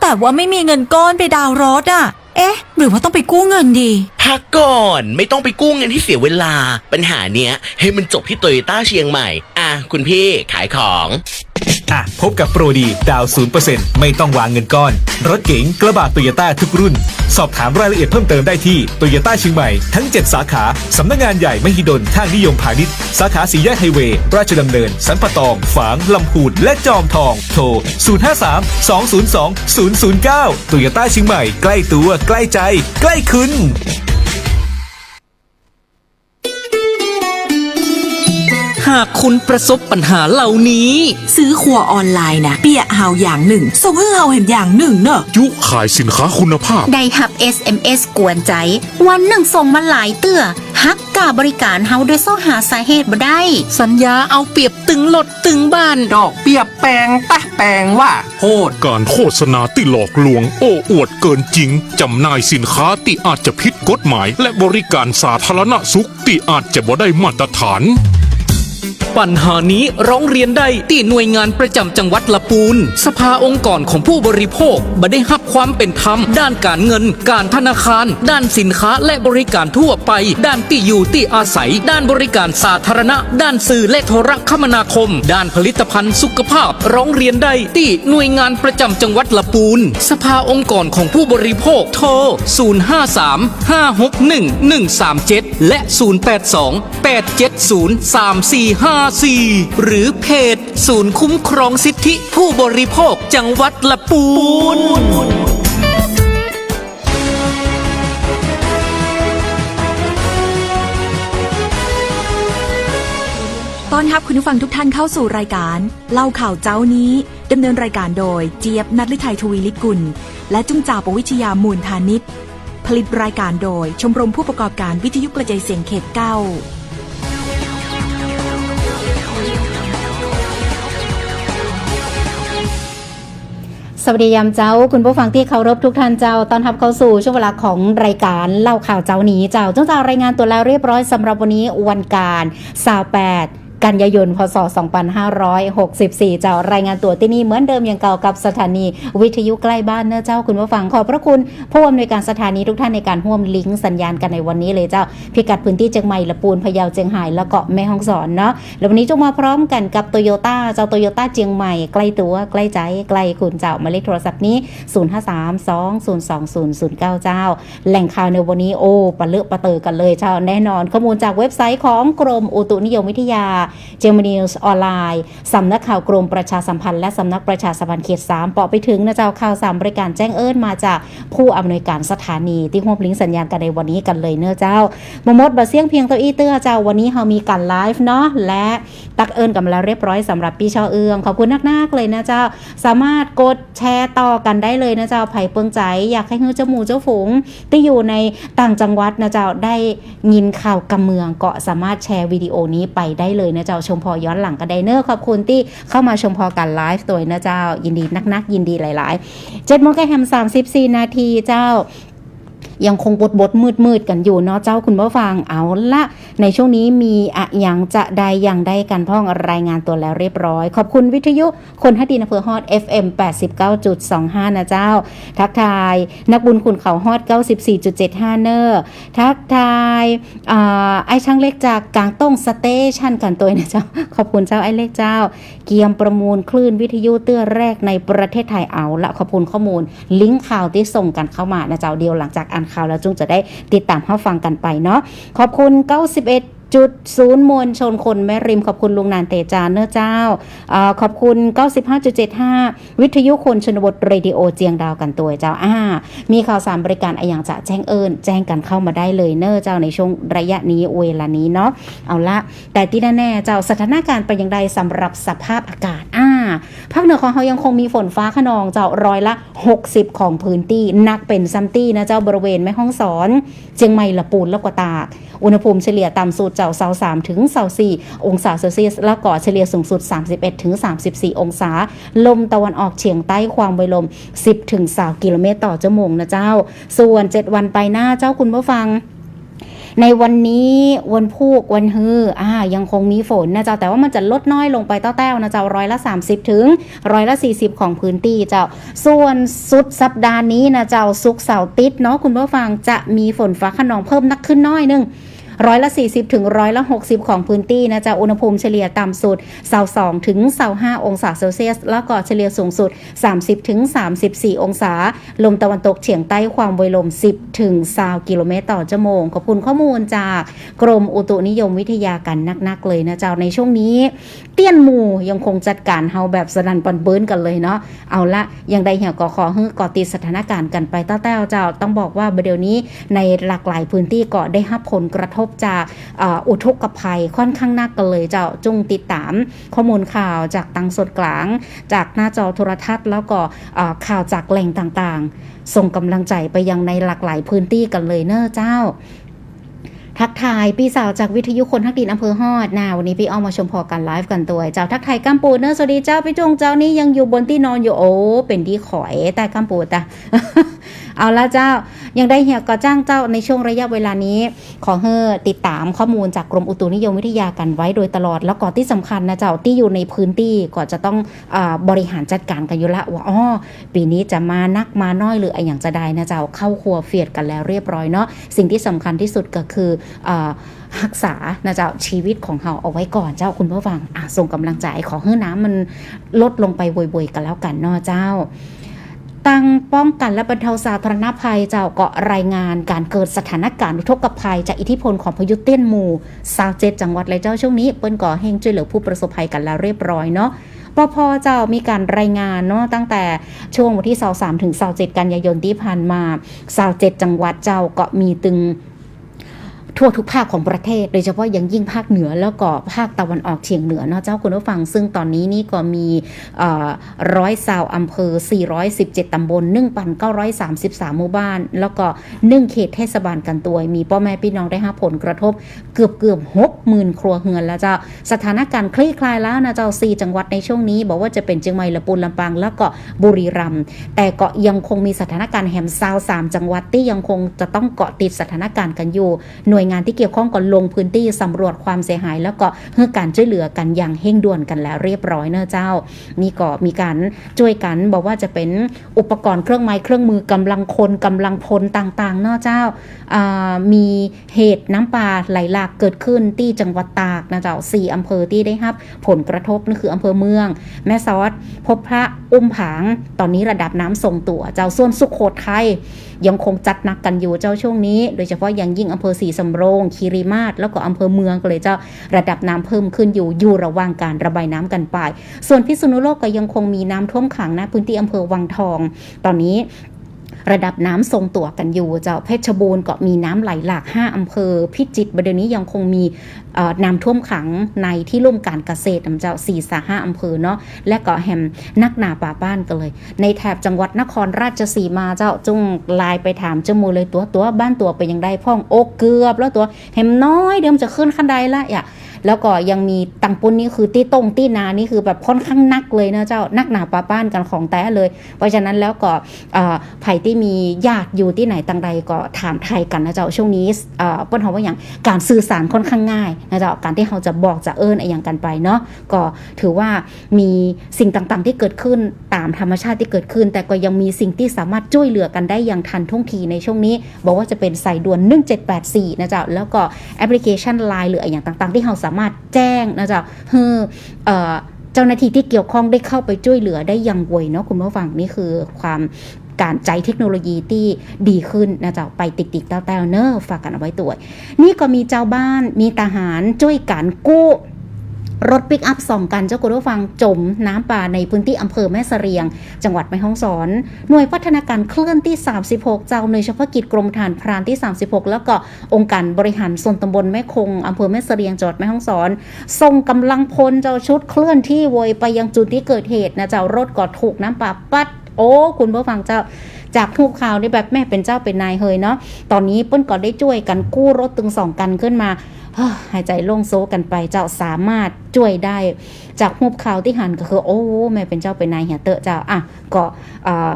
แต่ว่าไม่มีเงินก้อนไปดาวน์รถอะ เอ๊ะ หรือว่าต้องไปกู้เงินดี พักก่อนไม่ต้องไปกู้เงินที่เสียเวลา ปัญหาเนี้ย ให้มันจบที่โตโยต้าเชียงใหม่ อะ คุณพี่ขายของ อะ พบกับโปรดี ดาว 0%ไม่ต้องวางเงินก้อน รถเก๋งกระบะโตโยต้าทุกรุ่น สอบถามรายละเอียดเพิ่มเติมได้ที่โตโยต้าเชียงใหม่ ทั้ง 7 สาขา สำนักงานใหญ่ มหิดลท่านิยมพาณิชย์ สาขาสีแยกไฮเวย์ ราชดำเนิน สันปะตอง ฝาง ลำพูน และจอมทอง โทร 053 202 009โตโยต้าเชียงใหม่ ใกล้ตัว ใกล้ใจ ใกล้คุณ หากคุณประสบปัญหาเหล่านี้ ซื้อครัวออนไลน์นะ เปียเฮาอย่างหนึ่งส่งให้เฮาเห็นอย่างหนึ่งเนอะยุขายสินค้าคุณภาพ ได้หับ SMS กวนใจ วันหนึ่งส่งมาหลายเตื้อฮักกาบริการเฮาโดยซ่อหาสาเหตุบ่ได้ สัญญาเอาเปรียบตึงรถตึงบ้าน ดอกเบี้ยแปลงปะแปลงว่าโหดการโฆษณาที่หลอกลวง โอ้อวดเกินจริง จำหน่ายสินค้าที่อาจจะผิดกฎหมาย และบริการสาธารณสุขที่อาจจะบ่ได้มาตรฐาน ปัญหานี้ร้องเรียนได้ที่หน่วยงานประจำจังหวัดละปูน สภาองค์กรของผู้บริโภคบ่ได้รับความเป็นธรรม ด้านการเงิน การธนาคาร ด้านสินค้าและบริการทั่วไป ด้านที่อยู่ที่อาศัย ด้านบริการสาธารณะ ด้านสื่อและโทรคมนาคม ด้านผลิตภัณฑ์สุขภาพ ร้องเรียนได้ที่หน่วยงานประจำจังหวัดละปูน สภาองค์กรของผู้บริโภคโทร 053 561 137 และ 082 870 4 หรือเพจ ศูนย์คุ้มครองสิทธิผู้บริโภคจังหวัดละปูนต้อนรับคุณผู้ฟังทุกท่านเข้าสู่รายการ เล่าข่าวเจ้านี้ดำเนินรายการโดยเจี๊ยบนัทลิไทยทวีลิกุล และจุ้งจ่าปวิชยามูลพาณิชผลิตรายการโดยชมรมผู้ประกอบการวิทยุกระจายเสียงเขตเก้า สวัสดียามเจ้า คุณผู้ฟังที่เคารพทุกท่านเจ้าตอนรับเข้าสู่ช่วงเวลาของรายการเล่าข่าวเจ้านี้เจ้าเจ้าเจ้ารายงานตัวแล้วเรียบร้อยสำหรับวันนี้วันการสาวแปด กันยายน พศ 2564เจ้ารายงานตัวที่นี่เหมือนเดิมอย่างเก่ากับสถานีวิทยุใกล้บ้านเนอะเจ้าคุณผู้ฟังขอบพระคุณผู้อำนวยการสถานีทุกท่านในการร่วมลิงก์สัญญาณกันในวันนี้เลยเจ้า พิกัดพื้นที่เชียงใหม่ละปูนพะเยาเจียงไฮ้แล้วก็แม่ฮ่องสอนเนาะแล้ววันนี้จงมาพร้อมกันกับโตโยต้าเจ้าโตโยต้าเจียงใหม่ใกล้ตัวใกล้ใจใกล้คุณเจ้ามาเลขโทรศัพท์นี้ 0532020009 เจ้า แหล่งข่าวในวันนี้โอ้ปะเลอะปะเตอกันเลยเจ้าแน่นอน ข้อมูลจากเว็บไซต์ของกรมอุตุนิยมวิทยาเจม n นิวส์ออนไลน์สำนักข่าวกรมประชาสัมพันธ์และสำนักประชาสัมพันธ์เขต3ปอไปถึงนะเจ้าข่าวสามบริการแจ้งเอิญมาจากผู้อำนวยการสถานีที่ร่วมลิงก์สัญญาณกันในวันนี้กันเลยเนอะเจ้ามมดบะเสียงเพียงตัวอีเตื้อเจ้าวันนี้เรามีการไลฟ์เนาะและตักเอิญกันมาแล้วเรียบร้อยสำหรับพี่ชอเอืองขอบคุณนักๆเลยนะเจ้า สามารถกดแชร์ต่อกันได้เลยนะเจ้าไผ่เปิงใจ อยากให้เฮือเจ้าหมูเจ้าฝูงที่อยู่ในต่างจังหวัดนะเจ้าได้ยินข่าวกำเมืองเก็สามารถแชร์วิดีโอนี้ไปได้เลยนะเจ้าชมพอย้อนหลังกันได้เนอะขอบคุณที่เข้ามาชมพอกันไลฟ์ตัวนะเจ้ายินดีนักๆ ยินดีหลายๆเจ็ดโมงแกแฮมสามสิบสี่นาทีเจ้ายังคงบดบดมืดมืดกันอยู่เนาะเจ้าคุณผู้ฟังเอาละ ในช่วงนี้มีอะอย่างจะใดอย่างใดกันพ่องรายงานตัวแล้วเรียบร้อย ขอบคุณวิทยุคนฮัดดีนอำเภอฮอด FM 89.25 นะเจ้า ทักทาย นักบุญคุณเขาฮอด 94.75 เนอร์ทักทายอ่าไอช่างเล็กจากกลางต้งสเตชันกันตัวนะเจ้า ขอบคุณเจ้าไอเล็กเจ้า เกียมประมูลคลื่นวิทยุเตื้อแรกในประเทศไทยเอาละขอบคุณข้อมูล ลิงก์ข่าวที่ส่งกันเข้ามานะเจ้าเดียวหลังจากอ่านข่าวแล้วจุงจะได้ติดตามรับฟังกันไปเนาะขอบคุณ 91 bệt จุดศูนย์มวลชนคนแม่ริมขอบคุณลุงนานเตจานเนอะเจ้าอาขอบคุณ 95.75 วิทยุคนชนบทเรดิโอเจียงดาวกันตัวเจ้าอ่ามีข่าวสารบริการอะไรอย่างจะแจ้งเอิญแจ้งกันเข้ามาได้เลยเนอะเจ้าในช่วงระยะนี้เวลานี้เนาะเอาละแต่ที่แน่ๆเจ้าสถานการณ์เป็นอย่างไรสำหรับสภาพอากาศอ่าภาคเหนือของเขายังคงมีฝนฟ้าขนองเจ้าร้อยละ 60 ของพื้นที่นักเป็นซัมตี้นะเจ้าบริเวณแม่ห้องสอนเชียงใหม่ละปูนและกวาตาก อุณหภูมิเฉลี่ยต่ำสุดเจ้าเสาสามถึงเสาสี่องศาเซลเซียส แล้วก็เฉลี่ยสูงสุด 31ถึง34 องศา ลมตะวันออกเฉียงใต้ความไวลม 10ถึง20กิโลเมตรต่อชั่วโมงนะเจ้า ส่วน 7 วันไปหน้าเจ้าคุณผู้ฟังในวันนี้วันพุกวันฮืออ่ายังคงมีฝนนะเจ้าแต่ว่ามันจะลดน้อยลงไปเต้าๆนะเจ้าร้อยละ 30 ถึงร้อยละ 40 ของพื้นที่เจ้า ส่วนสุดสัปดาห์นี้นะเจ้าสุกเสาร์ติดเนาะคุณผู้ฟังจะมีฝนฟ้าขนองเพิ่มนักขึ้นน้อยหนึง ร้อยละ 40 ถึงร้อยละ 60 ของพื้นที่นะจ๊ะอุณหภูมิเฉลี่ยต่ำสุด22ถึง25องศาเซลเซียส แล้วก็เฉลี่ยสูงสุด 30 ถึง 34 องศา ลมตะวันตกเฉียงใต้ความไวลม 10 ถึง20กิโลเมตรต่อชั่วโมงขอบคุณข้อมูลจากกรมอุตุนิยมวิทยากันนักๆเลยนะเจ้าในช่วงนี้ เตี้ยนหมู่ยังคงจัดการเฮาแบบสนันปันเบิ้นกันเลยเนาะเอาละยังได้เหี่ยวกอขอฮื้อก่อติดสถานการณ์กันไปต้าแต้วเจ้าต้องบอกว่าเดี๋ยวนี้ในหลากหลายพื้นที่ก็ได้รับผลกระทบจากอุทกภัยค่อนข้างหนักกันเลยเจ้าจุงติดตามข้อมูลข่าวจากตังสดกลาง จากหน้าจอโทรทัศน์ แล้วก็ข่าวจากแหล่งต่างๆ ส่งกำลังใจไปยังในหลากหลายพื้นที่กันเลยเนอะเจ้าทักทายพี่สาวจากวิทยุคนทักดินอำเภอฮอดนาวันนี้พี่อ้อมมาชมพอกันไลฟ์กันตัวเจ้าทักทายกัมปูเนอะสวัสดีเจ้าพี่จงเจ้านี่ยังอยู่บนที่นอนอยู่โอ้เป็นที่ขอยแต่กัมปูแต่ เอาละเจ้า ยังได้เหี่ยวก็จ้างเจ้าในช่วงระยะเวลานี้ ขอเฮอติดตามข้อมูลจากกรมอุตุนิยมวิทยากันไว้โดยตลอด แล้วก็ที่สำคัญนะเจ้าที่อยู่ในพื้นที่ก็จะต้องอบริหารจัดการกันอยู่ละว่าอ๋อปีนี้จะมานักมาน้อยหรืออย่างจะได้นะเจ้าเข้าครัวเฟียดกันแล้วเรียบร้อยเนาะสิ่งที่สำคัญที่สุดก็คือรักษานะเจ้าชีวิตของเราเอาไว้ก่อนเจ้าคุณผู้ฟังอะส่งกำลังใจขอให้น้ำมันลดลงไปบ่อยๆกันแล้วกันเนาะเจ้า ตั้งป้องกันและบรรเทาสาธารณภัยเจ้าเกาะรายงานการเกิดสถานการณ์อุทกภัย จากอิทธิพลของพายุเตี้ยนหมู่ซาวเจ็ดจังหวัดเลยเจ้าช่วงนี้เปิ้นก่อเฮงช่วยเหลือผู้ประสบภัยกันแล้วเรียบร้อยเนาะปพเจ้ามีการรายงานเนาะตั้งแต่ช่วงวันที่23ถึง27กันยายนที่ผ่านมา27จังหวัดเจ้าก็มีตึง ทั่วทุกภาคของประเทศ โดยเฉพาะอยังยิ่งภาคเหนือแล้วก็ภาคตะวันออกเฉียงเหนือเนาะเจ้าคุณผู้ฟัง ซึ่งตอนนี้นี่ก็มีร้อยสาวอำเภอ 417 ตำบล 1,933 หมู่บ้าน แล้วก็1เขตเทศบาลกันตัวมีพ่อแม่พี่น้องได้รับผลกระทบเกือบเกือบ60,000ครัวเรือนแล้วเจ้าสถานการณ์คลี่คลายแล้วนะเจ้า4จังหวัดในช่วงนี้ บอกว่าจะเป็นเชียงใหม่ละปูนลำปางแล้วก็บุรีรัมย์แต่ก็ยังคงมีสถานการณ์แหมซาวสามจังหวัดที่ยังคงจะต้องเกาะติดสถานการณ์กันอยู่หน่วยงานที่เกี่ยวข้องก็ลงพื้นที่สำรวจความเสียหาย แล้วก็เพื่อการช่วยเหลือกันอย่างเร่งด่วนกันแล้วเรียบร้อยเนอะเจ้า นี่ก็มีการช่วยกันบอกว่าจะเป็นอุปกรณ์เครื่องไม้เครื่องมือกำลังคนกำลังพลต่างๆเนอะเจ้ามีเหตุน้ำป่าไหลหลากเกิดขึ้นที่จังหวัดตากนะเจ้าสี่อำเภอที่ได้รับ ผลกระทบนั่นคืออำเภอเมือง แม่สอดพบพระอุ้มผาง ตอนนี้ระดับน้ำทรงตัว เจ้าส่วนสุขโขทัย ยังคงจัดหนักกันอยู่เจ้าช่วงนี้ โดยเฉพาะอย่างยิ่งอำเภอสีสำโรงคีรีมาศแล้วก็อำเภอเมืองก็เลยเจ้าระดับน้ำเพิ่มขึ้นอยู่อยู่ระหว่างการระบายน้ำกันไป ส่วนพิษณุโลกก็ยังคงมีน้ำท่วมขังนะพื้นที่อำเภอวังทอง ตอนนี้ ระดับน้ำทรงตัวกันอยู่เจ้าเพชรบูรณ์ก็มีน้ำไหลหลาก 5อำเภอ พิจิตรบดเดี๋ยวนี้ยังคงมีน้ำท่วมขังในที่ร่มการเกษตรอำเจ้าสี่สาห้าอำเภอเนาะและก็แฮมนักหนาป่าบ้านกันเลย ในแถบจังหวัดนครราชสีมาเจ้าจุงลายไปถามเจ้ามูเลยตัวตัวบ้านตัวไปยังได้พ่องโอกเกือบแล้วตัวแฮมน้อยเดิมจะขึ้นขั้นใดละอย่า แล้วก็ยังมีตังปุ้นนี่คือตี้ตงตี้นานี่คือแบบค่อนข้างนักเลยนะเจ้านักหนาปาป้านกันของแต่เลย เพราะฉะนั้นแล้วก็ไผ่ที่มีญาติอยู่ที่ไหนตังใดก็ถามไทยกันนะเจ้าช่วงนี้เปิ้นเขาว่าอย่างการสื่อสารค่อนข้างง่ายนะเจ้าการที่เขาจะบอกจะเอิญอะไรอย่างกันไปเนาะก็ถือว่ามีสิ่งต่างๆที่เกิดขึ้นตามธรรมชาติที่เกิดขึ้น แต่ก็ยังมีสิ่งที่สามารถช่วยเหลือกันได้อย่างทันท่วงทีในช่วงนี้ บอกว่าจะเป็นสายด่วน 1784นะเจ้าแล้วก็แอปพลิเคชัน Line หรืออะไรอย่างต่างๆ ที่เราสาามารถแจ้งนะจ๊ะเฮือเอ่อเจ้าหน้าที่ที่เกี่ยวข้องได้เข้าไปช่วยเหลือได้อย่างไวเนาะคุณผู้ฟังนี่คือความการใจเทคโนโลยีที่ดีขึ้นนะเจ้าไปติดติดเต้วๆเนอะฝากกันเอาไว้ตัวนี่ก็มีเจ้าบ้านมีทหารช่วยกันกู้ รถปิกอัพสองกันเจ้าคุณผู้ฟังจมน้ำป่าในพื้นที่อำเภอแม่เสรียง จังหวัดแม่ฮ่องสอน หน่วยพัฒนาการเคลื่อนที่ 36 เจ้าหน่วยเฉพาะกิจกรมฐานพรานที่ 36 แล้วก็องค์การบริหารส่วนตำบลแม่คงอำเภอแม่เสรียงจังหวัดแม่ฮ่องสอนส่งกำลังพลเจ้าชุดเคลื่อนที่โวยไปยังจุดที่เกิดเหตุนะเจ้ารถก็ถูกน้ำป่าปัดโอ้คุณผู้ฟังเจ้าจากผู้ข่าวนี่แบบแม่เป็นเจ้าเป็นนายเฮยเนาะตอนนี้เปิ้นก็ได้ช่วยกันกู้รถตึงสองกันขึ้นมา หายใจโล่งโซกันไปเจ้าสามารถช่วยได้ จากหูบข่าวที่หันก็คือโอ้แม่เป็นเจ้าเป็นนายเหียเตอะเจ้าอะก็อ่า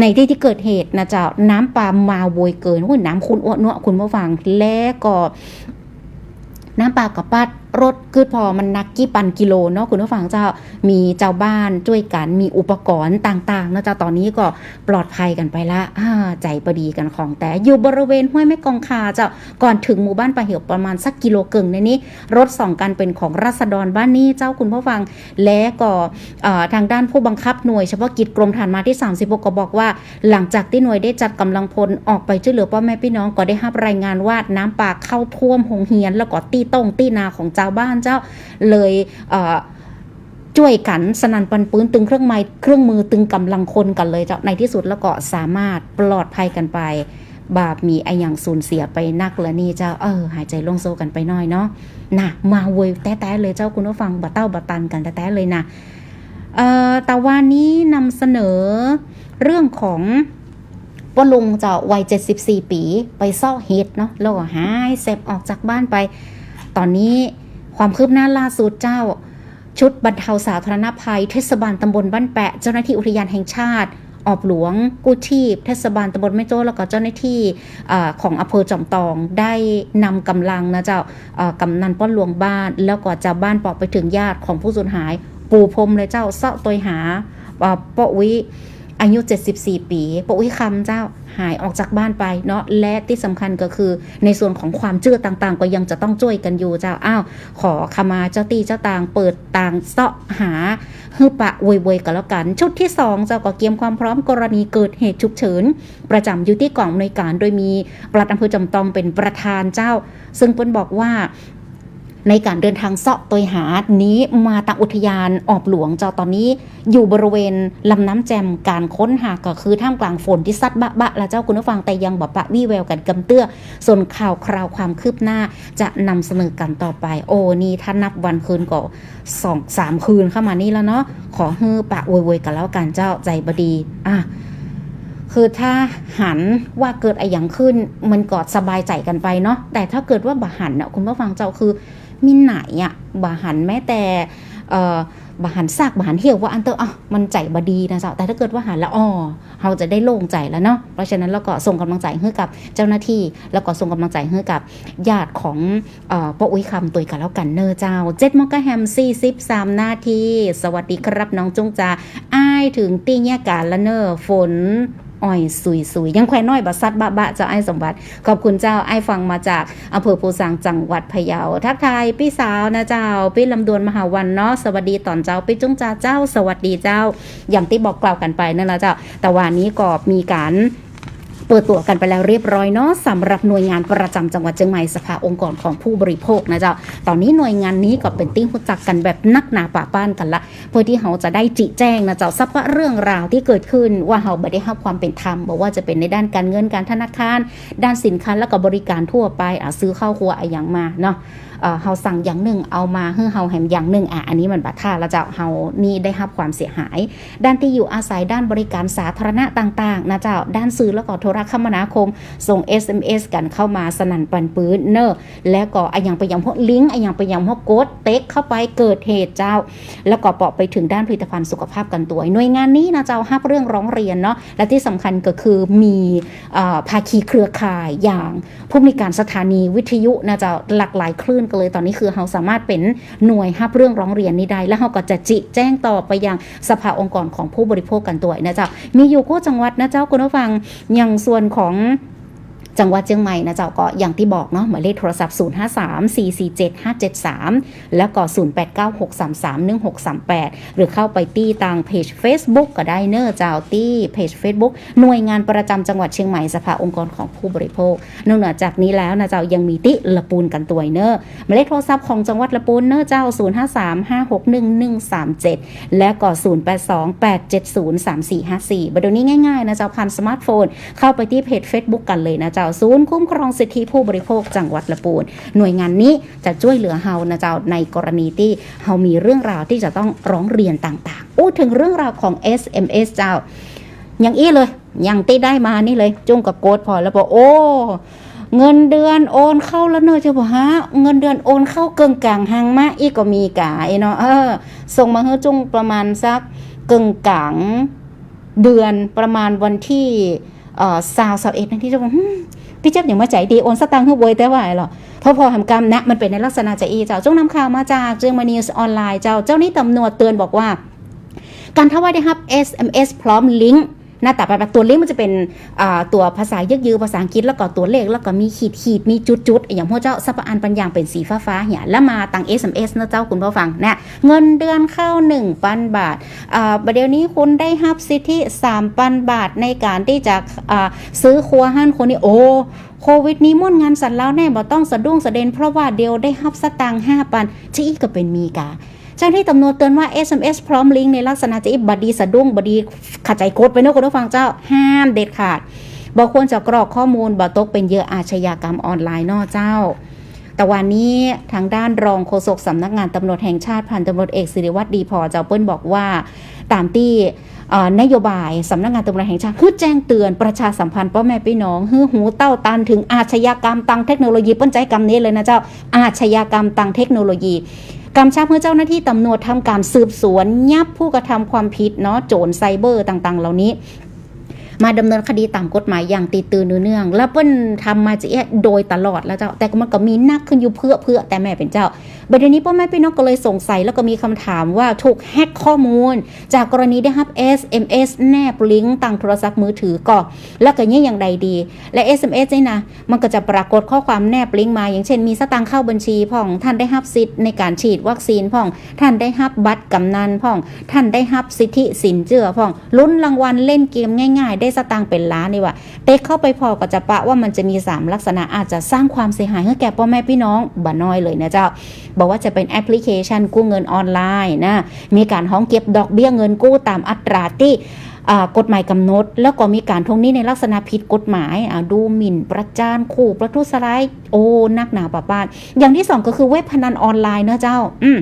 ในที่ที่เกิดเหตุนะเจ้าน้ำปลามาโวยเกินน้ำคุณอ้วนเนาะคุณผู้ฟังและก็น้ำปลากระปัด รถคือพอมันนักกี่ปันกิโลเนาะคุณผู้ฟังเจ้ามีเจ้าบ้านช่วยกันมีอุปกรณ์ต่างๆนะเจ้าตอนนี้ก็ปลอดภัยกันไปละใจประดีกันของแต่อยู่บริเวณห้วยแม่กองคาเจ้าก่อนถึงหมู่บ้านปลาเหี่ยวประมาณสักกิโลเกึ่งในนี้ รถสองกันเป็นของรัษฎรบ้านนี้เจ้าคุณผู้ฟัง และก่อทางด้านผู้บังคับหน่วยเฉพาะกิจกรมฐานมาที่ 36 ก็บอกว่า หลังจากที่หน่วยได้จัดกำลังพลออกไปช่วยเหลือพ่อแม่พี่น้องก็ได้รับรายงานว่าน้ำป่าเข้าท่วมหงเฮียน แล้วก็ตีต้งตีนาของเจ้าบ้านเจ้าเลยช่วยกันสนันปันปืนตึงเครื่องไม้เครื่องมือตึงกำลังคนกันเลยเจ้าในที่สุดแล้วก็สามารถปลอดภัยกันไป บาปมีไออย่างสูญเสียไปนักแล้วนี่เจ้าเออ หายใจโลงโซกันไปน่อยเนาะน่ะมาเวยแต้ ๆ เลยเจ้าคุณผู้ฟังบะเต้าบะตันกันแต้ ๆ เลยนะเอ่อแต่วันนี้นำเสนอเรื่องของป้าลุงเจ้าวัย 74 ปี ไปซ่อเฮ็ดเนาะแล้วก็หายเสพออกจากบ้านไป ตอนนี้ ความคืบหน้าล่าสุดเจ้า ชุดบรรเทาสาธารณภัย เทศบาลตำบลบ้านแปะ เจ้าหน้าที่อุทยานแห่งชาติออบหลวงกู้ชีพ เทศบาลตำบลแม่โจ้แล้วก็เจ้าหน้าที่ของอำเภอจอมตองได้นำกำลังนะเจ้ากำนันป้อนหลวงบ้าน แล้วก็จ้าบ้านปอกไปถึงญาติของผู้สูญหาย ปูพรมเลยเจ้าเสาะตัวหาป้าอุ้ย อายุ 74 ปีปอุ้ยคำเจ้าหายออกจากบ้านไปเนาะและที่สำคัญก็คือ ในส่วนของความเชื่อต่างๆ ก็ยังจะต้องช่วยกันอยู่เจ้าอ้าวขอขมาเจ้าตีเจ้าต่างเปิดต่างเสาะหาฮือปะเวยๆกันแล้วกัน ชุดที่ 2 เจ้าก็เกียมความพร้อมกรณีเกิดเหตุฉุกเฉิน ประจำอยู่ที่กองในวยการโดยมีปลัดอำเภอจำตองเป็นประธานเจ้า ซึ่งเปิ้นบอกว่า ในการเดินทางเสาะตัวหานี้มาตางอุทยานออบหลวงเจ้าตอนนี้ อยู่บริเวณลำน้ำแจมการค้นหาก็คือท่ามกลางฝนที่ซัดบะบะและเจ้าคุณผู้ฟังแต่ยังบอกปะวี่แววกันกำเตื้อ ส่วนข่าวคราวความคืบหน้าจะนำเสนอกันต่อไป โอ้นี่ถ้านับวันคืนก็สองสามคืนเข้ามานี่แล้วเนาะขอฮือปะโวยๆกันแล้วกันเจ้าใจบดีอะคือถ้าหันว่าเกิดอะไรอย่างขึ้นมันกอดสบายใจกันไปเนาะแต่ถ้าเกิดว่าบาหันเนาะคุณผู้ฟังเจ้าคือ มินไหนอะบาหันแม้แต่บาหันซากบาหันเหี่ยวว่าอันเตอร์อะมันใจบดีนะเจ้าแต่ถ้าเกิดว่าหันแล้วอ๋อเราจะได้โล่งใจแล้วเนาะเพราะฉะนั้นเราก็ส่งกำลังใจให้กับเจ้าหน้าที่ แล้วก็ส่งกำลังใจให้กับญาติของเอ่อป้าอุ้ยคำตุยกันแล้วกันเนอเจ้าเจ็ดมกแฮมสี่สิบสามนาทีสวัสดีครับน้องจุงจาอ้ายถึงตีแยกการละเนอฝน อ้อยสุยสุยยังแควน้อยบะซัดบะบะเจ้าไอ้สมบัติ ขอบคุณเจ้าไอ้ฟังมาจากอำเภอโพสังจังหวัดพะเยา ทักทายพี่สาวนะเจ้าพี่ลำดวนมหาวันเนาะสวัสดีตอนเจ้าพี่จุ้งจ้าเจ้าสวัสดีเจ้า อย่างที่บอกกล่าวกันไปนั่นแหละเจ้าแต่วันนี้ก็มีการ เปิดตัวกันไปแล้วเรียบร้อยเนาะสำหรับหน่วยงานประจำจังหวัดเชียงใหม่สภาองค์กรของผู้บริโภคนะเจ้าตอนนี้หน่วยงานนี้ก็เป็นติ้งรู้จักกันแบบนักหนาป่าป้านกันละ เพื่อที่เขาจะได้จิแจ้งนะเจ้าซับว่าเรื่องราวที่เกิดขึ้นว่าเขาไม่ได้รับความเป็นธรรมบอกว่าจะเป็นในด้านการเงินการธนาคาร ด้านสินค้าและก็บริการทั่วไปอะซื้อข้าวครัวอะไรอย่างมาเนาะเอ่อเฮาสั่งอย่างหนึ่งเอามาเฮือเฮาแหมอย่างหนึ่งอะอันนี้มันบัดท่าแล้วจ้าเฮานี่ได้รับความเสียหาย ด้านที่อยู่อาศัยด้านบริการสาธารณะต่างๆนะเจ้าด้านสื่อแล้วก็โทรคมนาคม ส่ง SMS กันเข้ามาสนั่นปันปืนเนอะแล้วก็ออย่างไปยังพวกลิงก์ออย่างไปยังพวกโกดเต็กเข้าไปเกิดเหตุเจ้า แล้วก็เปาะไปถึงด้านผลิตภัณฑ์สุขภาพกันตัวหน่วยงานนี้นะเจ้าฮับเรื่องร้องเรียนเนาะและที่สำคัญก็คือมีอภาคีเครือข่ายอย่างผู้มีการสถานีวิทยุนะเจ้าหลากหลายคลื่นกันเลยตอนนี้คือเราสามารถเป็นหน่วยฮับเรื่องร้องเรียนนี้ได้แล้วเราก็จะจิแจ้งต่อไปยังสภาองค์กรของผู้บริโภคกันตัวนะเจ้ามีอยู่กู้จังหวัดนะเจ้าคุณผู้ฟังอย่างสส่วนของ จังหวัดเชียงใหม่นะเจ้าก็อย่างที่บอกเนาะหมายเลขโทรศัพท์ 053447573 แล้วก็ 0896331638 หรือเข้าไปที่ตางเพจ Facebook ก็ได้เนอะเจ้าที่เพจ Facebook หน่วยงานประจำจังหวัดเชียงใหม่สภาองค์กรของผู้บริโภคนอกเหนือจากนี้แล้วนะเจ้ายังมีติละปูนกันตัวเนอะหมายเลขโทรศัพท์ของจังหวัดละปูนเนอะเจ้า 0535611137 และก็ 0828703454บัดนี้ง่ายๆนะเจ้าผ่านสมาร์ทโฟน เข้าไปที่เพจ Facebook กันเลยนะเจ้าศูนย์คุ้มครองสิทธิผู้บริโภคจังหวัดละปูน หน่วยงานนี้จะช่วยเหลือเฮานะเจ้าในกรณีที่เฮามีเรื่องราวที่จะต้องร้องเรียนต่างๆอู้ถึงเรื่องราวของ SMS เจ้าอย่างอี้เลยอย่างที่ได้มานี่เลย จุ้งกับโกดพอแล้วบอกโอ้เงินเดือนโอนเข้าแล้วเนอะจะบอกฮะเงินเดือนโอนเข้าเกิงกลางหางมาอีกก็มีกายเนาะเออส่งมาให้จุ้งประมาณสักเกิงกลางเดือนประมาณวันที่ สาวสาวเอ็ดนั่นที่จะบอกพี่เจ็บอย่างมาใจดีโอนสตางค์ให้บวยแต่ว่าหรอเพราะพอทำกรรมนะมันเป็นในลักษณะจะอีเจ้าจงนำข่าวมาจากเจอมานีสออนไลน์เจ้าเจ้านี้ตำรวจเตือนบอกว่า การทว่าได้รับ SMS พร้อมลิงก์ หน้าตาแบบตัวเลขมันจะเป็นตัวภาษายึกยือภาษาอังกฤษแล้วก็ตัวเลขแล้วก็มีขีดขีดมีจุดจุดอย่างพวกเจ้าสัพอันปัญญาเป็นสีฟ้าฟ้าๆเหี่ยแล้วมาตัง SMS นะเจ้าคุณผู้ฟังนะเงินเดือนเข้า1ปันบาทอ่าประเดี๋ยวนี้คุณได้รับสิทธิ3ปันบาทในการที่จะอ่าซื้อครัวห้านคนนี้โอ้โควิดนี้ม่วนงานสันแล้วแน่บ่ต้องสะดุ้งสะเด็นเพราะว่าเดียวได้รับสตางค์5ปันชี้ก็เป็นมีกา เจ้าหน้าที่ตำรวจเตือนว่า SMS พร้อมลิงก์ในลักษณะจะอีบดีสะดุ้งบดีขัดใจกดไปเนอะคุณผู้ฟังเจ้าห้ามเด็ดขาดบอกควรจะกรอกข้อมูลบ่ตกเป็นเยื่อาชญากรรมออนไลน์นอะเจ้า แต่วันนี้ทางด้านรองโฆษกสำนักงานตำรวจแห่งชาติพันตำรวจเอกสิริวัตรดีพอเจ้าเปิ้ลบอกว่า ตามที่นโยบายสำนักงานตำรวจแห่งชาติคือแจ้งเตือนประชาสัมพันธ์พ่อแม่พี่น้องฮือหูเต้าตันถึงอาชญากรรมตังเทคโนโลยีเปิ้นใจกรรมนี้เลยนะเจ้าอาชญากรรมตังเทคโนโลยี กำชับให้เจ้าหน้าที่ตำรวจทำการสืบสวนยับผู้กระทำความผิดเนาะโจรไซเบอร์ต่างๆ เหล่านี้มาดำเนินคดีตามกฎหมายอย่างตีตื่นเนื่อง แล้วเปิ้นทำมาจะเอะโดยตลอดแล้วเจ้า แต่ก็มันก็มีนักขึ้นอยู่เพื่อเพื่อแต่แม่เป็นเจ้า ประเด็นนี้พ่อแม่พี่น้องก็เลยสงสัยแล้วก็มีคำถามว่าถูกแฮกข้อมูล จากกรณีได้รับ SMS แนบลิงก์ตังโทรศัพท์มือถือก็แล้วก็เนี่ยอย่างใดดี และ SMS นี่นะ มันก็จะปรากฏข้อความแนบลิงก์มา อย่างเช่นมีสตางค์เข้าบัญชีพ่อง ท่านได้รับสิทธิ์ในการฉีดวัคซีนพ่อง ท่านได้รับบัตรกำนันพ่อง ท่านได้รับสิทธิสินเชื่อพ่องลุ้นรางวัลเล่นเกมง่าย ๆ ได้สตางค์เป็นล้านนี่ว่าเด็กเข้าไปพอก็จะปะว่ามันจะมี 3 ลักษณะอาจจะสร้างความเสียหายให้แก่พ่อแม่พี่น้องบ่น้อยเลยนะเจ้าบอกว่าจะเป็นแอปพลิเคชันกู้เงินออนไลน์นะมีการห้องเก็บดอกเบี้ยเงินกู้ตามอัตราที่กฎหมายกำหนด แล้วก็มีการทวงหนี้ในลักษณะผิดกฎหมายดูหมิ่น ประจานขู่ประทุษร้ายโอ้นักหนาป่าป้าน อย่างที่สองก็คือเว็บพนันออนไลน์เนอะเจ้า อืม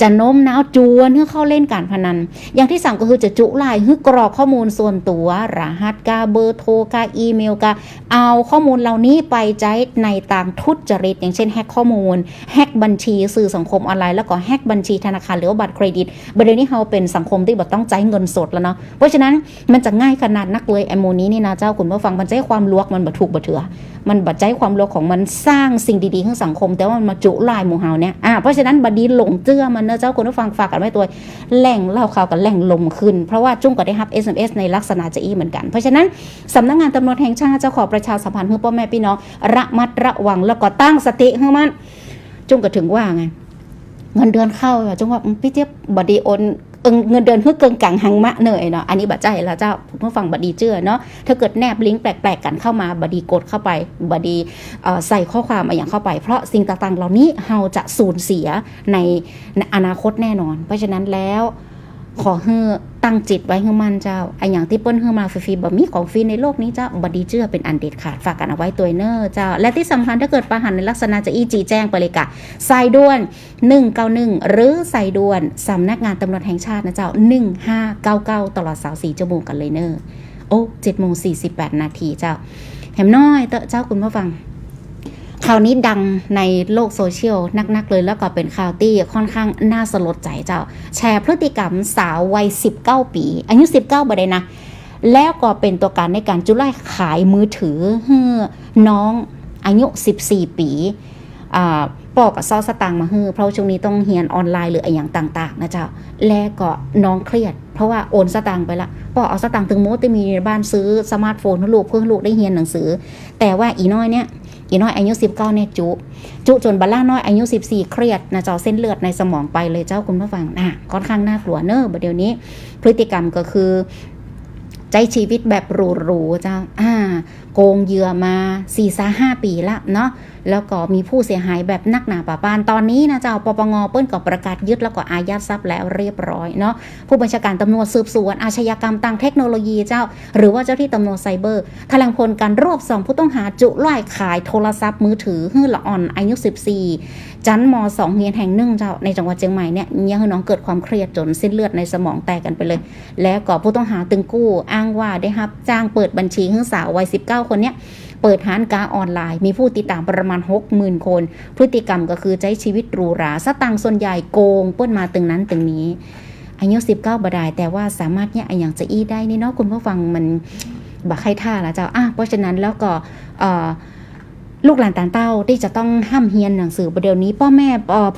จะโน้มน้าวจวนเพื่อเข้าเล่นการพนัน อย่างที่สามก็คือจะจุไลายเพื่อกรอกข้อมูลส่วนตัว รหัสกาเบอร์โทรกาอีเมลกาเอาข้อมูลเหล่านี้ไปใช้ในต่างทุจริต อย่างเช่นแฮกข้อมูลแฮกบัญชีสื่อสังคมออนไลน์แล้วก็แฮกบัญชีธนาคารหรือว่าบัตรเครดิตประเด็นนี้เราเป็นสังคมที่แบบต้องใช้เงินสดแล้วเนาะเพราะฉะนั้นมันจะง่ายขนาดนักเลยไอโมนี้นี่นะเจ้าคุณผู้ฟังมันใช้ความลวกมันแบัถูกบเถือมันบัดใจความลวกของมันสร้างสิ่งดีๆให้สังคม แต่ว่ามันมาจุลายหมู่เฮาเนี่ยอ่าเพราะฉะนั้นบัดดีหลงเจื้อมันเนอะเจ้าคุณผู้ฟังฝากกันไว้ตัวแหล่งเล่าข่าวกับแหล่งลมขึ้น เพราะว่าจุ้งก็ได้รับ SMS ในลักษณะจะอีเหมือนกัน เพราะฉะนั้นสำนักงานตำรวจแห่งชาติจะขอประชาสัมพันธ์ให้พ่อแม่พี่น้องระมัดระวังแล้วก็ตั้งสติให้มันจุ้งก็ถึงว่าไงเงินเดือนเข้าจุ้งว่าพี่เจี๊ยบบดีโอน เอิงเงินเดือนเพื่อเกินกังหังมะเนยเนาะอันนี้บัดใจแล้วเจ้าผู้ฟังบัดดีเจือเนาะถ้าเกิดแนบลิงก์แปลกๆกันเข้ามาบัดดีกดเข้าไปบัดดีใส่ข้อความอะไรอย่างเข้าไป เพราะสิ่งต่างๆเหล่านี้เราจะสูญเสียในอนาคตแน่นอน เพราะฉะนั้นแล้วขอเห้ ตั้งจิตไว้ให้มันเจ้าไออย่างที่เปิ้ลเฮือมาฟรีๆบ่มีของฟรีในโลกนี้เจ้าบดีเชื่อเป็นอันเด็ดขาดฝากกันเอาไว้ตัวเนอร์เจ้า และที่สำคัญถ้าเกิดประหันในลักษณะจะอีจีแจ้งไปเลยกะสายด่วน 191 หรือสายด่วนสำนักงานตำรวจแห่งชาตินะเจ้า 1599 ตลอด24ชั่วโมงกันเลยเนอร์โอ้7โมง48นาทีเจ้าแหมน้อยเตอะเจ้าคุณผู้ฟัง ข่าวนี้ดังในโลกโซเชียลนักๆเลยแล้วก็เป็นข่าวที่ค่อนข้างน่าสลดใจเจ้า แชร์พฤติกรรมสาววัย 19 ปี อายุ 19บ่ได้นะ แล้วก็เป็นตัวการในการจุไล่ขายมือถือให้น้องอายุ 14 ปีอ่าปอกกับซอสตางมาฮือเพราะช่วงนี้ต้องเรียนออนไลน์หรืออะไรอย่างต่าง ๆ นะเจ้า แล้วก็น้องเครียด เพราะว่าโอนสตางไปละปอกเอาสตางถึงโมที่มีในบ้านซื้อสมาร์ทโฟนให้ลูกเพื่อให้ลูกได้เรียนหนังสือ แต่ว่าอีน้อยเนี่ย อีน้อยอายุ 19เนี่ยจุจุจนบัลล่าน้อยอายุ 14 เครียดนะเจ้าเส้นเลือดในสมองไปเลยเจ้าคุณผู้ฟังอะค่อนข้างน่ากลัวเนอะบัดเดี๋ยวนี้ พฤติกรรมก็คือใจชีวิตแบบหรูๆเจ้าอ่าโกงเหยื่อมา4ี่สาห้าปีละเนาะ แล้วก็มีผู้เสียหายแบบนักหนาป่าปาน ตอนนี้นะเจ้าปปงเปิ้ลก็ประกาศยึดแล้วก็อายัดทรัพย์แล้วเรียบร้อยเนาะผู้บัญชาการตำรวจสืบสวนอาชญากรรมทางเทคโนโลยีเจ้า หรือว่าเจ้าที่ตำรวจไซเบอร์แถลงผลการรวบสองผู้ต้องหาจุไล่ขายโทรศัพท์มือถือฮื้อละอ่อนอายุ 14 จันมสองเฮียนแห่งหนึ่งเจ้าในจังหวัดเชียงใหม่เนี่ยยังให้น้องเกิดความเครียดจนเส้นเลือดในสมองแตกกันไปเลย แล้วก็ผู้ต้องหาตึงกู้อ้างว่าได้รับจ้างเปิดบัญชีให้สาววัย19 คนเนี้ย เปิดห้านกาออนไลน์ มีผู้ติดตามประมาณ 60,000 คน พฤติกรรมก็คือใช้ชีวิตหรูหราสตังค์ส่วนใหญ่โกงป้นมาตึงนั้นตึงนี้อายุ19บดายแต่ว่าสามารถเนี่ยอย่างจะอี้ได้นี่เนาะคุณผู้ฟังมันบักให้ท่าละเจ้าอะเพราะฉะนั้นแล้วก็เอ่อ ลูกหลานต่างเต้าที่จะต้องห้ามเฮียนหนังสือประเดี๋ยวนี้พ่อแม่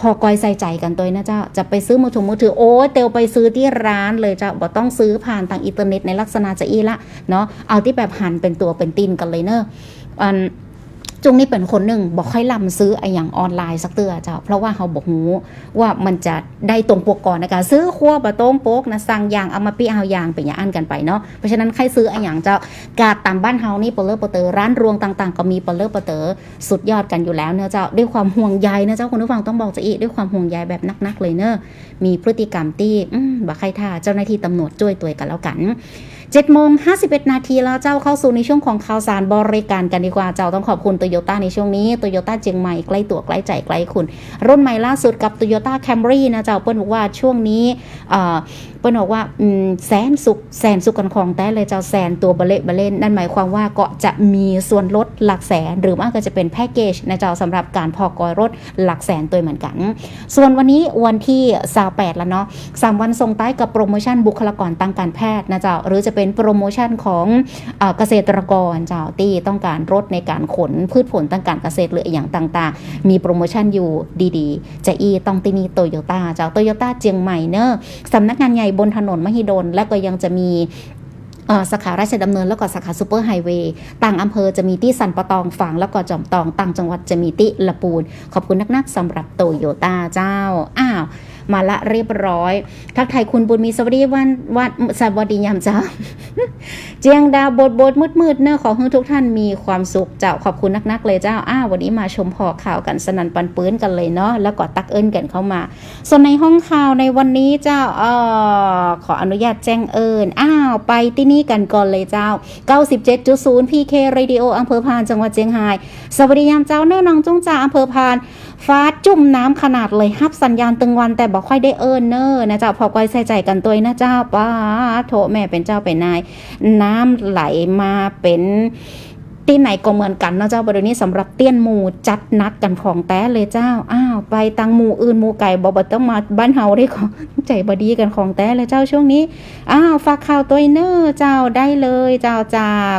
พอกอยใส่ใจกันตัวนะเจ้าจะไปซื้อมือถือมือถือโอ้เตียวไปซื้อที่ร้านเลยเจ้าบ่ต้องซื้อผ่านทางอินเทอร์เน็ตในลักษณะจะอีละเนาะเอาที่แบบหันเป็นตัวเป็นตีนกันเลยเนอะอัน จุงนี่เป็นคนหนึ่งบอกค่อยลำซื้อไอ้อย่างออนไลน์สักเตือเจ้าเพราะว่าเขาบอกหูว่ามันจะได้ตรงปกก่อนนะคะซื้อขั้วบะตรงปกนะสั่งยางเอามาปี้เอายางเป็นอย่างอันกันไปเนาะเพราะฉะนั้นใครซื้อไอ้อย่างเจ้ากาดตามบ้านเฮานี่เปเลอร์เปเตอร์ร้านรวงต่างๆ ก็มีเปเลอร์เปเตอร์สุดยอดกันอยู่แล้วเนอะเจ้าด้วยความห่วงใยนะเจ้าคุณผู้ฟังต้องบอกจะอีด้วยความห่วงใยแบบนักๆเลยเนอะมีพฤติกรรมที่บักใครท่าเจ้าหน้าที่ตำรวจช่วยตัวกันแล้วกัน 7โมง51 นาทีแล้วเจ้าเข้าสู่ในช่วงของข่าวสารบริการกันดีกว่าเจ้าต้องขอบคุณโตโยต้าในช่วงนี้โตโยต้าเจียงใหม่ใกล้ตัวใกล้ใจใกล้คุณ รุ่นใหม่ล่าสุดกับ Toyota Camry นะเจ้าเปิ้ลบอกว่าช่วงนี้เอ่อเปิ้ลบอกว่าอืมแสนสุขแสนสุขกันของแต่เลยเจ้าแสนตัวเบลเละเบลเล่นนั่นหมายความว่าก็จะมีส่วนลดหลักแสน หรือว่าก็จะเป็นแพ็กเกจนะเจ้าสำหรับการพอกอยรถหลักแสนตัวเหมือนกัน ส่วนวันนี้วันที่28แล้วเนาะสามวันส่งท้กับโปรโมชั่นบุคลากรทางการแพทย์นะเจ้าหรือจะเป็นโปรโมชั่นของเอ่อเกษตรกรเจ้าที่ต้องการรถในการขนพืชผลทางการเกษตรหรืออย่างต่างๆ มีโปรโมชั่นอยู่ดีๆจะอีต้องที่นี่โตโยต้าเจ้าโตโยต้าเจียงใหม่เนอะสำนักงานใหญ่บนถนนมหิดลและก็ยังจะมีสาขาราชดำเนินแล้วก็สาขาซูเปอร์ไฮเวย์ต่างอำเภอจะมีที่สันปะตองฝางแล้วก็จอมตองต่างจังหวัดจะมีที่ละปูน ขอบคุณนักๆสำหรับโตโยต้าเจ้า อ้าว มาละเรียบร้อย ทักไทยคุณบุญมีสวัสดีวันวันสวัสดียามเจ้าเจียงดาวบทบทมืดมืดๆเนอะขอให้ทุกท่านมีความสุขเจ้าขอบคุณนักๆเลยเจ้าอ้าวันนี้มาชมพอข่าวกันสนันปันปื้นกันเลยเนาะแล้วก็ตักเอิญกันเข้ามา ส่วนในห้องข่าวในวันนี้เจ้าเออขออนุญาตแจ้งเอิญอ้าวไปที่นี่กันก่อนเลยเจ้า 97.0 PK Radio อำเภอพานจังหวัดเชียงราย สวัสดียามเจ้าเนื้อน้องจุ้งจ่าอำเภอพานฟ้าจุ่มน้ำขนาดเลยฮับสัญญาณตึงวันแต่บอกค่อยได้เอิญเนอร์นะเจ้าพอก้อยใส่ใจกันตัวนะเจ้าป้าโถแม่เป็นเจ้าเป็นนาย น้ำไหลมาเป็นที่ไหนก็เหมือนกันนะเจ้าบริเวณนี้สำหรับเตี้ยนหมูจัดนักกันของแต้เลยเจ้า อ้าวไปตังหมูอื่นหมูไก่บอกบต้องมาบ้านเฮาได้ของใจบดีกันของแต้เลยเจ้าช่วงนี้ อ้าวฝากข่าวตัวเนอร์เจ้าได้เลยเจ้าจาก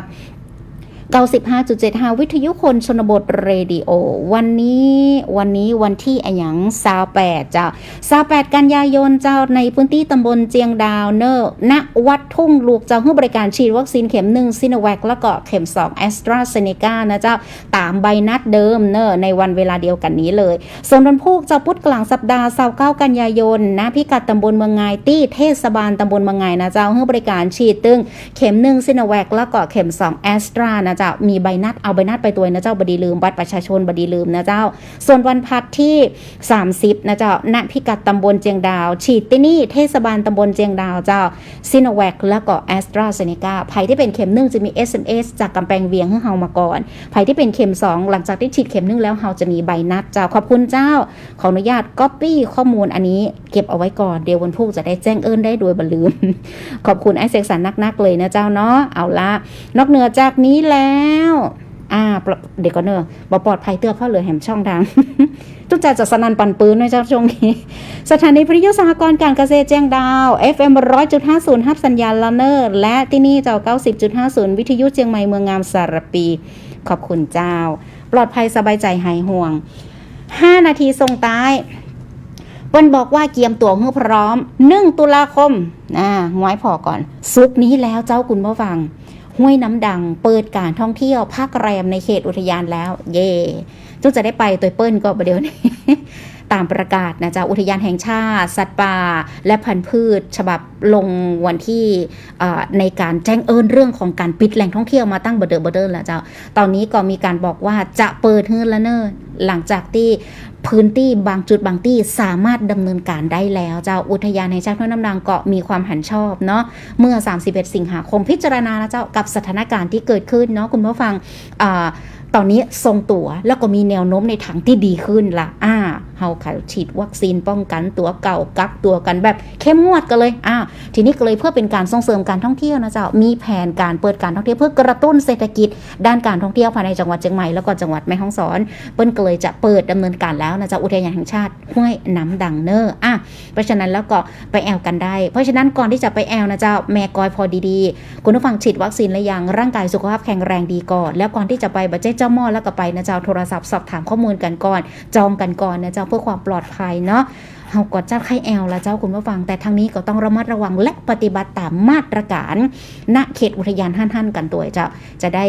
95.75 วิทยุคนชนบทเรดิโอ วันนี้วันนี้วันที่อหยัง28เจ้า28กันยายนเจ้าในพื้นที่ตำบลเจียงดาวเนอร์ณวัดทุ่งลูกเจ้าให้บริการฉีดวัคซีนเข็ม1ซิโนแวคแล้วก็เข็ม2แอสตราเซเนกานะเจ้า ตามใบนัดเดิมเนอร์ในวันเวลาเดียวกันนี้เลยส่วนวันพุธเจ้าพุธกลางสัปดาห์29กันยายนนะพิกัดตำบลเมืองไงตี้เทศบาลตำบลเมืองไงนะเจ้าให้บริการฉีดตึงเข็ม1ซิโนแวคแล้วก็เข็ม2แอสตรานะจ้ามีใบนัดเอาใบนัดไปตัวนะเจ้าบดีลืมบัตรประชาชนบดีลืมนะเจ้า ส่วนวันพัดที่ 30 นะเจ้าณพิกัดตำบลเจียงดาว ฉีดที่นี่เทศบาลตำบลเจียงดาวเจ้าซิโนแวคแล้วก็แอสตราเซเนกาภัยที่เป็นเข็มหนึ่งจะมี SMS จากกำแพงเวียงให้เฮามาก่อนภัยที่เป็นเข็ม 2 หลังจากที่ฉีดเข็มหนึ่งแล้วเฮาจะมีใบนัดเจ้าขอบคุณเจ้า ขออนุญาตก๊อปปี้ข้อมูลอันนี้เก็บเอาไว้ก่อนเดี๋ยววันพุธจะได้แจ้งเอิญได้โดยบันลืม ขอบคุณไอเซ็กสันนักๆเลยนะเจ้าเนาะเอาละนอกเหนือจากนี้แล้วอ่าเด็กก็เนอะบอปลอดภัยเตือเพราะเหลือแหมช่องทางทุกจ่าจะสนันปันปืนนะเจ้าช่วงนี้ สถานีวิทยุสหกรณ์การเกษตรแจ้งดาว FM 100.50ฮับสัญญาณลาเนอร์ และที่นี่เจ้า 90.50 วิทยุเชียงใหม่เมืองงามสารปี ขอบคุณเจ้า ปลอดภัยสบายใจหายห่วง 5 นาทีส่งท้ายเปิ้นบอกว่าเกียมตัวเพื่อพร้อม 1 ตุลาคมอ่าหวยพอก่อนสุกนี้แล้วเจ้าคุณผู้ฟัง ห้วยน้ำดัง เปิดการท่องเที่ยวภาคแรมในเขตอุทยานแล้ว เย่จุกจะได้ไปตัวเปิ้ลก็ประเดี๋ยวนี้ตามประกาศนะจ๊ะอุทยานแห่งชาติ สัตว์ป่าและพันธุ์พืช ฉบับลงวันที่ในการแจ้งเอิญเรื่องของการปิดแหล่งท่องเที่ยวมาตั้งเบอร์เดิมเบอร์เดิมแล้วเจ้า ตอนนี้ก็มีการบอกว่าจะเปิดเฮือนแล้วเนอหลังจากที่ พื้นที่บางจุดบางที่สามารถดำเนินการได้แล้วเจ้าอุทยานแห่งชาติน้ำดังเกาะมีความหันชอบเนาะเมื่อ 31 สิงหาคมพิจารณาแล้วเจ้ากับสถานการณ์ที่เกิดขึ้นเนาะคุณผู้ฟังอ่า ตอนนี้ทรงตัวแล้วก็มีแนวโน้มในทางที่ดีขึ้นละอ่าเฮาค่ะฉีดวัคซีนป้องกันตัวเก่ากักตัวกันแบบเข้มงวดกันเลยอ่าทีนี้ก็เลยเพื่อเป็นการส่งเสริมการท่องเที่ยวนะเจ้ามีแผนการเปิดการท่องเที่ยวเพื่อกระตุ้นเศรษฐกิจ ด้านการท่องเที่ยวภายในจังหวัดเชียงใหม่แล้วก็จังหวัดแม่ฮ่องสอนเปิ้นก็เลยจะเปิดดำเนินการแล้วนะเจ้าอุทยานแห่งชาติห้วยน้ำดังเนอร์อะเพราะฉะนั้นแล้วก็ไปแอลกันได้ เพราะฉะนั้นก่อนที่จะไปแอลนะเจ้าแม่กอยพอดีๆ คุณผู้ฟังฉีดวัคซีนแล้วยังร่างกายสุขภาพแข็งแรงดีก่อน แล้วก่อนที่จะไปบัจเจ้จ้าหม้อแล้วก็ไปนะเจ้าโทรศัพท์สอบถามข้อมูลกันก่อน จองกันก่อนนะเจ้าเพื่อความปลอดภัยเนาะเฮาก็จะไข้แอลละเจ้าคุณผู้ฟัง แต่ทางนี้ก็ต้องระมัดระวังและปฏิบัติตามมาตรการณเขตอุทยานห้านๆกันตัวเจ้าจะได้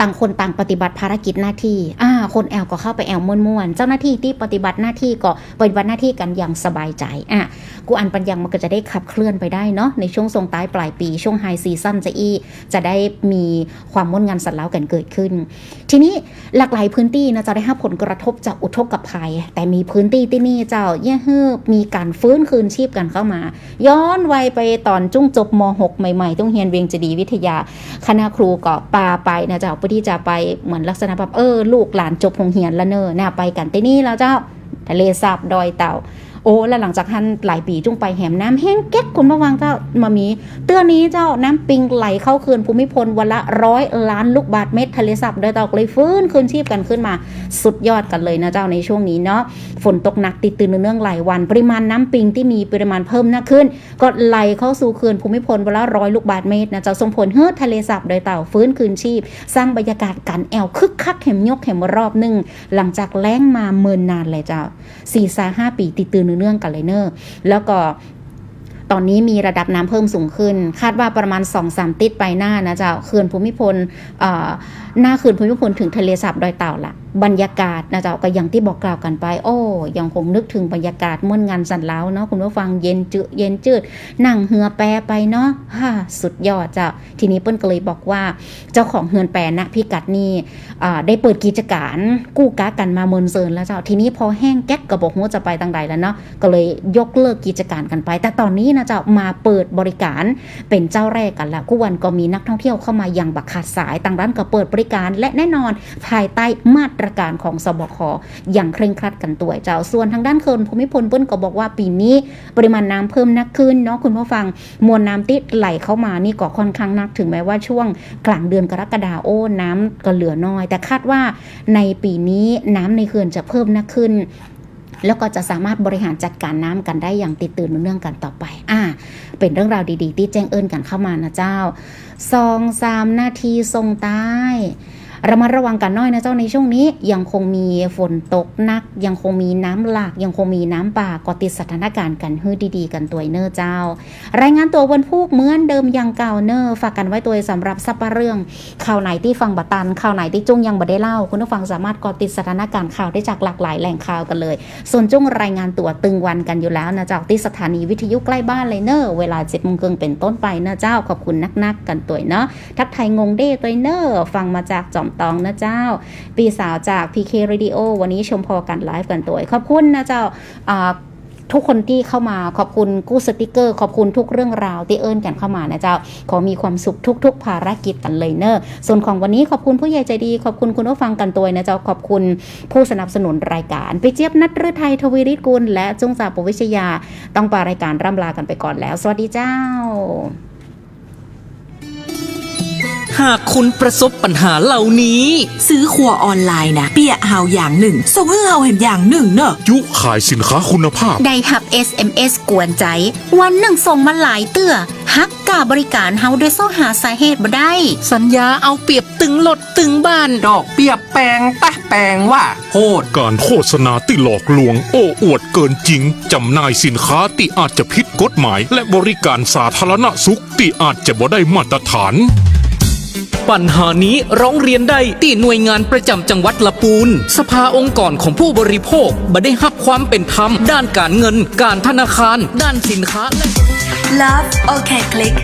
ต่างคนต่างปฏิบัติภารกิจหน้าที่อ่าคนแอลก็เข้าไปแอลม่วนๆเจ้าหน้าที่ที่ปฏิบัติหน้าที่ก็ปฏิบัติหน้าที่กันอย่างสบายใจอะกูอันปัญญังมันก็จะได้ขับเคลื่อนไปได้เนาะในช่วงทรงท้ายปลายปีช่วงไฮซีซั่นจะอีจะได้มีความม่วนงานสัตว์เล้ากันเกิดขึ้น ทีนี้หลากหลายพื้นที่นะจะได้รับผลกระทบจากอุทกภัย แต่มีพื้นที่ที่นี่เจ้าเย่ฮือมีการฟื้นคืนชีพกันเข้ามา ย้อนวัยไปตอนจุ้งจบม .6 ใหม่ๆต้องเรียนเวียงเจดีวิทยาคณะครูก็ปาไปนะเจ้าเพื่อที่จะไปเหมือนลักษณะแบบเออลูกหลานจบโรงเรียนแล้วเนอะนะไปกันที่นี่แล้วเจ้าทะเลสาบดอยเต่า โอ้แล้วหลังจากท่านหลายปีจุงไปแหมน้ำแห้งแก๊กคุณระวังเจ้ามามี เตือนนี้เจ้าน้ำปิงไหลเข้าเขื่อนภูมิพลวันละร้อยล้านลูกบาทเมตรทะเลสาบโดยต่าก็เลยฟื้นคืนชีพกันขึ้นมา สุดยอดกันเลยนะเจ้าในช่วงนี้เนาะฝนตกหนักติดตื่นเนื่องหลายวัน ปริมาณน้ำปิงที่มีปริมาณเพิ่มมากขึ้น ก็ไหลเข้าสู่เขื่อนภูมิพลวันละร้อยลูกบาทเมตรนะเจ้าส่งผลให้ทะเลสาบโดยเต่าฟื้นคืนชีพ สร้างบรรยากาศการแอวคึกคักเข็มยกเข็มรอบหนึ่งหลังจากแล้งมาเมินนานเลยเจ้าสี่สาห้าปีติดตื่นเรื่องกันเลยเนอะแล้วก็ ตอนนี้มีระดับน้ำเพิ่มสูงขึ้น คาดว่าประมาณ 2-3 ติดไปหน้านะเจ้าเขื่อนภูมิพลอ่อหน้าเขื่อนภูมิพลถึงทะเลสาบดอยเต่าละบรรยากาศนะเจ้าก็อย่างที่บอกกล่าวกันไป โอ้ยังคงนึกถึงบรรยากาศม่วนงานสันเล้าเนาะคุณผู้ฟังเย็นจืดเย็นจืดนั่งเหือแปรไปเนาะฮ่าสุดยอดเจ้าทีนี้เปิ้ลก็เลยบอกว่า เจ้าของเฮือนแปรนะพิกัดนี่อ่าได้เปิดกิจการกู้ก้ากันมาเมินเซินแล้วเจ้าทีนี้พอแห้งแก๊กกระบอกหัวจะไปต่างใดแล้วเนาะก็เลยยกเลิกกิจการกันไป แต่ตอนนี้นะเจ้ามาเปิดบริการเป็นเจ้าแรกกันละกู้วันก็มีนักท่องเที่ยวเข้ามาอย่างบักขาดสายต่างร้านก็เปิดบริการและแน่นอนภายใต้มาตรการของสบคอย่างเคร่งครัดกันตัวเจ้าส่วนทางด้านเขื่อนภูมิพลเปิ้ลก็บอกว่าปีนี้ปริมาณน้ำเพิ่มนักขึ้นเนาะคุณผู้ฟังมวลน้ำที่ไหลเข้ามานี่ก็ค่อนข้างนักถึงแม้ว่าช่วงกลางเดือนกรกฎาโอ้น้ำก็เหลือน้อย แต่คาดว่าในปีนี้น้ำในเขื่อนจะเพิ่มนักขึ้น แล้วก็จะสามารถบริหารจัดการน้ำกันได้อย่างติดตื่นเนื่องกันต่อไป อ่า เป็นเรื่องราวดีๆ ที่แจ้งเอิญกันเข้ามานะเจ้าสองสามนาทีทรงใต้ ระมัดระวังกันหน้อยนะเจ้าในช่วงนี้ยังคงมีฝนตกหนัก ยังคงมีน้ำหลาก ยังคงมีน้ำป่าก็ติดสถานการณ์กันฮือดีๆ กันตัวเนอร์เจ้า รายงานตัววันพูกเหมือนเดิมยังเก่าเนอร์ฝากกันไว้ตัวสำหรับซับปะเรื่อง ข่าวไหนที่ฟังบัตันข่าวไหนที่จุ้งยังบ่ได้เล่า คุณผู้ฟังสามารถกอติดสถานการณ์ข่าวได้จากหลากหลายแหล่งข่าวกันเลย ส่วนจุ้งรายงานตัวตึงวันกันอยู่แล้วนะเจ้าที่สถานีวิทยุใกล้บ้านเลยเนอร์เวลาเจ็ดโมงครึ่งเป็นต้นไปนะเจ้าขอบคุณนักๆกันตัวเนาะทักไทยงงเด้ตัวเนอร์ฟังมาจากจอมตองนะเจ้า ปีสาวจาก PK Radio วันนี้ชมพอกันไลฟ์กันตัวขอบคุณนะเจ้าทุกคนที่เข้ามาขอบคุณกู้สติกเกอร์ ขอบคุณทุกเรื่องราวที่เอิญกันเข้ามานะเจ้า ขอมีความสุขทุก ๆ ภารกิจกันเลยเนอะส่วนของวันนี้ขอบคุณผู้ใหญ่ใจดี ขอบคุณคุณผู้ฟังกันตัวนะเจ้าขอบคุณผู้สนับสนุนรายการไปเจี๊ยบนัทฤทัยทวีริกุลและจงจ่าปวิชยา ต้องปารายการร่ำลากันไปก่อนแล้ว สวัสดีเจ้า หากคุณประสบปัญหาเหล่านี้ ซื้อครัวออนไลน์นะเปียเฮาอย่างหนึ่งส่งให้เฮาเห็นอย่างหนึ่งเนอะยุขายสินค้าคุณภาพ ได้หับ SMS กวนใจ วันหนึ่งส่งมาหลายเตื้อฮักกาบริการเฮาโดยเสาหาสาเหตุบ่ได้ สัญญาเอาเปรียบตึงรถตึงบ้านดอกเปียบแปลงตะแปลงว่าโหดการโฆษณาที่หลอกลวง โอ้อวดเกินจริง จำหน่ายสินค้าที่อาจจะผิดกฎหมาย และบริการสาธารณสุขที่อาจจะบ่ได้มาตรฐาน ปัญหานี้ร้องเรียนได้ที่หน่วยงานประจำจังหวัดละปูน สภาองค์กรของผู้บริโภคบ่ได้รับความเป็นธรรม ด้านการเงิน การธนาคาร ด้านสินค้าและ Love OK Click